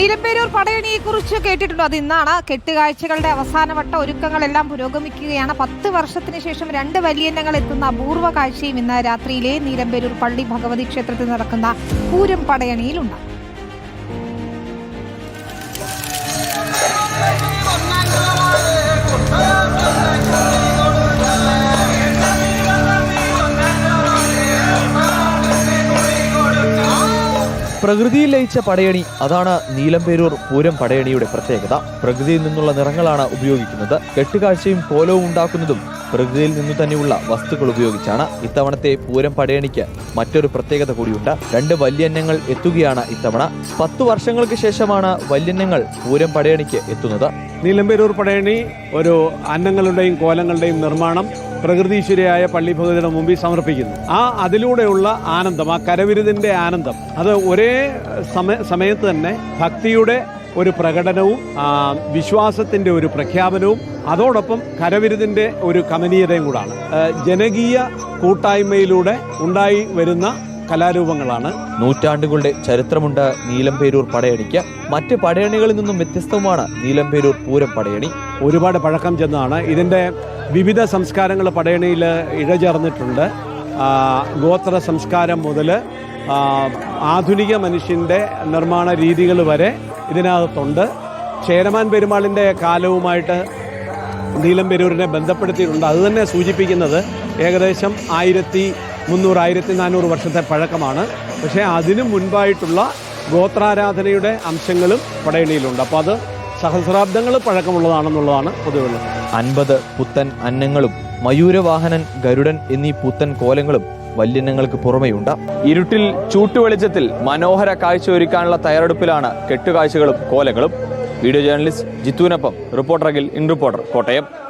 നീലപ്പേരൂർ പടയണിയെ കുറിച്ച് കേട്ടിട്ടുണ്ടോ. അത് ഇന്നാണ് കെട്ടുകാഴ്ചകളുടെ അവസാനവട്ട ഒരുക്കങ്ങളെല്ലാം പുരോഗമിക്കുകയാണ്. പത്ത് വർഷത്തിന് ശേഷം രണ്ട് വലിയന്നങ്ങൾ എത്തുന്ന അപൂർവ കാഴ്ചയും ഇന്ന് രാത്രിയിലെ നീരമ്പേരൂർ പള്ളി ഭഗവതി ക്ഷേത്രത്തിൽ നടക്കുന്ന പൂരം പടയണിയിലുണ്ട്. പ്രകൃതിയിൽ ലയിച്ച പടയണി. അതാണ് നീലംപേരൂർ പൂരം പടയണിയുടെ പ്രത്യേകത. പ്രകൃതിയിൽ നിന്നുള്ള നിറങ്ങളാണ് ഉപയോഗിക്കുന്നത്. കെട്ടുകാഴ്ചയും കോലവും ഉണ്ടാക്കുന്നതും പ്രകൃതിയിൽ നിന്നു തന്നെയുള്ള വസ്തുക്കൾ ഉപയോഗിച്ചാണ് ഇത്തവണത്തെ പൂരം പടയണിക്ക് മറ്റൊരു പ്രത്യേകത കൂടിയുണ്ട്. രണ്ട് വല്യന്നങ്ങൾ എത്തുകയാണ് ഇത്തവണ. പത്തു വർഷങ്ങൾക്ക് ശേഷമാണ് വല്യന്നങ്ങൾ പൂരം പടയണിക്ക് എത്തുന്നത്. നീലമ്പേരൂർ പടയണി ഒരു അന്നങ്ങളുടെയും കോലങ്ങളുടെയും നിർമ്മാണം പ്രകൃതീശ്വരിയായ പള്ളി ഭഗവതിയുടെ മുമ്പിൽ സമർപ്പിക്കുന്നു. ആ അതിലൂടെയുള്ള ആനന്ദം ആ കരവിരുതിന്റെ ആനന്ദം അത് ഒരേ സമയ സമയത്ത് തന്നെ ഭക്തിയുടെ ഒരു പ്രകടനവും വിശ്വാസത്തിന്റെ ഒരു പ്രഖ്യാപനവും അതോടൊപ്പം കരവിരുതിന്റെ ഒരു കമനീയതയും കൂടാണ്. ജനകീയ കൂട്ടായ്മയിലൂടെ ഉണ്ടായി വരുന്ന കലാരൂപങ്ങളാണ്. നൂറ്റാണ്ടുകളുടെ ചരിത്രമുണ്ട് നീലംപേരൂർ പടയണിക്ക്. മറ്റ് പടയണികളിൽ നിന്നും വ്യത്യസ്തവുമാണ് നീലംപേരൂർ പൂരം പടയണി. ഒരുപാട് പഴക്കം ചെന്നതാണ്. ഇതിന്റെ വിവിധ സംസ്കാരങ്ങൾ പടയണിയിൽ ഇഴചേർന്നിട്ടുണ്ട്. ഗോത്ര സംസ്കാരം മുതൽ ആധുനിക മനുഷ്യന്റെ നിർമ്മാണ രീതികൾ വരെ ഇതിനകത്തുണ്ട്. ചേരമാൻ പെരുമാളിന്റെ കാലവുമായിട്ട് നീലം പെരൂരിനെ ബന്ധപ്പെടുത്തിയിട്ടുണ്ട്. അതുതന്നെ സൂചിപ്പിക്കുന്നത് ഏകദേശം ആയിരത്തി മുന്നൂറ് ആയിരത്തി നാനൂറ് വർഷത്തെ പഴക്കമാണ്. പക്ഷേ അതിനു മുൻപായിട്ടുള്ള ഗോത്രാരാധനയുടെ അംശങ്ങളും പടയണിയിലുണ്ട്. അപ്പോൾ അത് സഹസ്രാബ്ദങ്ങൾ പഴക്കമുള്ളതാണെന്നുള്ളതാണ് പൊതുവെ അൻപത് പുത്തൻ അന്നങ്ങളും മയൂരവാഹനൻ ഗരുഡൻ എന്നീ പുത്തൻ കോലങ്ങളും വല്യന്നങ്ങൾക്ക് പുറമെയുണ്ട്. ഇരുട്ടിൽ ചൂട്ടുവെളിച്ചത്തിൽ മനോഹര കാഴ്ച ഒരുക്കാനുള്ള തയ്യാറെടുപ്പിലാണ് കെട്ടുകാഴ്ചകളും കോലകളും. Video journalist ജിത്തുവിനൊപ്പം reporter Akhil in reporter Kottayam.